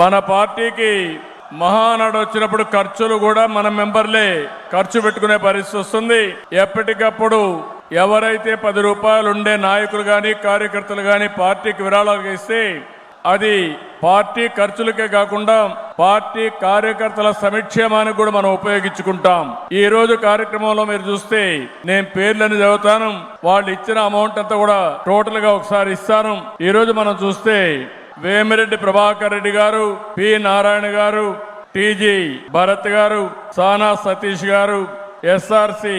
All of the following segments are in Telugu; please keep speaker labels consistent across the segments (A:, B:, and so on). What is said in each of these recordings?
A: మన పార్టీకి మహానాడు వచ్చినప్పుడు ఖర్చులు కూడా మన మెంబర్లే ఖర్చు పెట్టుకునే పరిస్థితి వస్తుంది. ఎప్పటికప్పుడు ఎవరైతే పది రూపాయలు ఉండే నాయకులు కానీ కార్యకర్తలు కానీ పార్టీకి విరాళాలు ఇస్తే అది పార్టీ ఖర్చులకే కాకుండా పార్టీ కార్యకర్తల సమక్షేమానికి కూడా మనం ఉపయోగించుకుంటాం. ఈ రోజు కార్యక్రమంలో మీరు చూస్తే నేను పేర్లని చదువుతాను. వాళ్ళు ఇచ్చిన అమౌంట్ అంతా కూడా టోటల్గా ఒకసారి ఇస్తాను. ఈ రోజు మనం చూస్తే వేమిరెడ్డి ప్రభాకర్ రెడ్డి గారు పి. నారాయణ గారు టీజీ భరత్ గారు సానా సతీష్ గారు SRC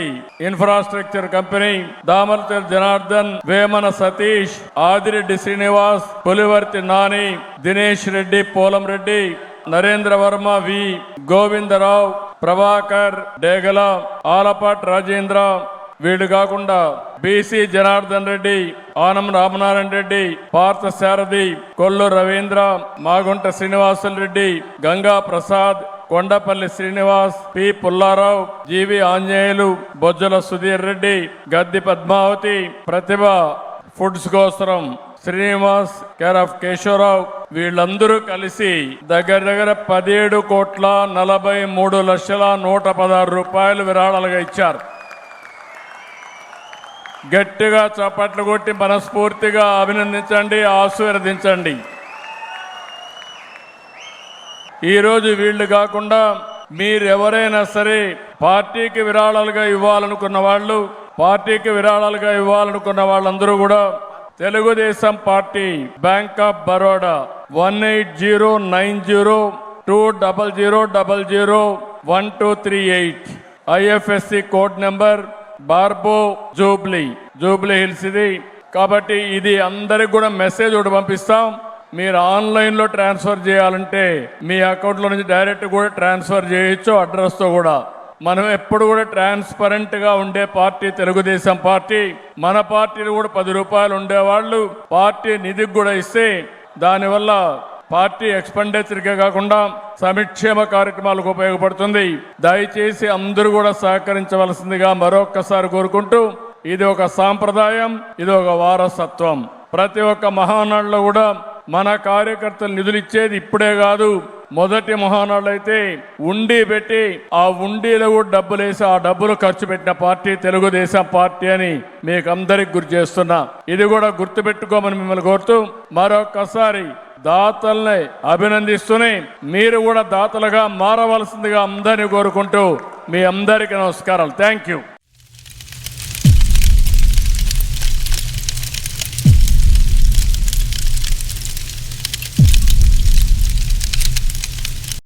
A: infrastructure company Damarthi Janardhan Vemana Satish Adireddy Srinivas Pulivarthi Nani Dinesh Reddy Polam Reddy Narendra Varma V. Govindarao Prabhakar Degala Alapati Rajendra వీళ్ళు కాకుండా BC Janardhan Reddy Anam Ramanarayana Reddy Partha Sarathi Kollu Ravindra Magunta Srinivasulu Reddy Ganga Prasad Kondapalli Srinivas P. Pullarao GV Anjaneyulu Bojjala Sudheer Reddy Gaddi Padmavathi Prathibha foods కోసరం శ్రీనివాస్ కేర్ ఆఫ్ కేశవరావు వీళ్ళందరూ కలిసి దగ్గర దగ్గర పదిహేడు కోట్ల నలభై మూడు లక్షల నూట పదహారు రూపాయలు విరాళాలుగా ఇచ్చారు. గట్టిగా చప్పట్లు కొట్టి మనస్ఫూర్తిగా అభినందించండి ఆశీర్వదించండి. ఈరోజు వీళ్ళు కాకుండా మీరు ఎవరైనా సరే పార్టీకి విరాళాలుగా ఇవ్వాలనుకున్న వాళ్ళు పార్టీకి విరాళాలుగా ఇవ్వాలనుకున్న వాళ్ళందరూ కూడా Telugu Desam party bank of Baroda one eight zero nine zero two double zero double zero one two three eight IFSC code number barbo Jubilee. Jubilee Hills ఇది. కాబట్టి ఇది అందరికి కూడా మెసేజ్ ఒకటి పంపిస్తాం. మీరు ఆన్లైన్లో ట్రాన్స్ఫర్ చేయాలంటే మీ అకౌంట్లో నుంచి డైరెక్ట్ కూడా ట్రాన్స్ఫర్ చేయొచ్చు అడ్రస్తో కూడా. మనం ఎప్పుడు కూడా ట్రాన్స్పరెంట్గా ఉండే పార్టీ తెలుగుదేశం పార్టీ. మన పార్టీలు కూడా పది రూపాయలు ఉండేవాళ్ళు. పార్టీ నిధికి కూడా ఇస్తే దానివల్ల పార్టీ ఎక్స్పెండిచర్కే కాకుండా సంక్షేమ కార్యక్రమాలకు ఉపయోగపడుతుంది. దయచేసి అందరూ కూడా సహకరించవలసిందిగా మరొక్కసారి కోరుకుంటూ ఇది ఒక సాంప్రదాయం ఇది ఒక వారసత్వం. ప్రతి ఒక్క మహానాడులో కూడా మన కార్యకర్తలు నిధులు ఇచ్చేది ఇప్పుడే కాదు. మొదటి మహానాడు అయితే ఉండి పెట్టి ఆ ఉండిలో కూడా డబ్బులు వేసి ఆ డబ్బులు ఖర్చు పెట్టిన పార్టీ తెలుగుదేశం పార్టీ అని మీకు అందరికి గుర్తు చేస్తున్నా. ఇది కూడా గుర్తుపెట్టుకోమని మిమ్మల్ని కోరుతూ మరొకసారి దాతల్ని అభినందిస్తూనే మీరు కూడా దాతలుగా మారవలసిందిగా అందరినీ కోరుకుంటూ మీ అందరికీ నమస్కారాలు. Thank you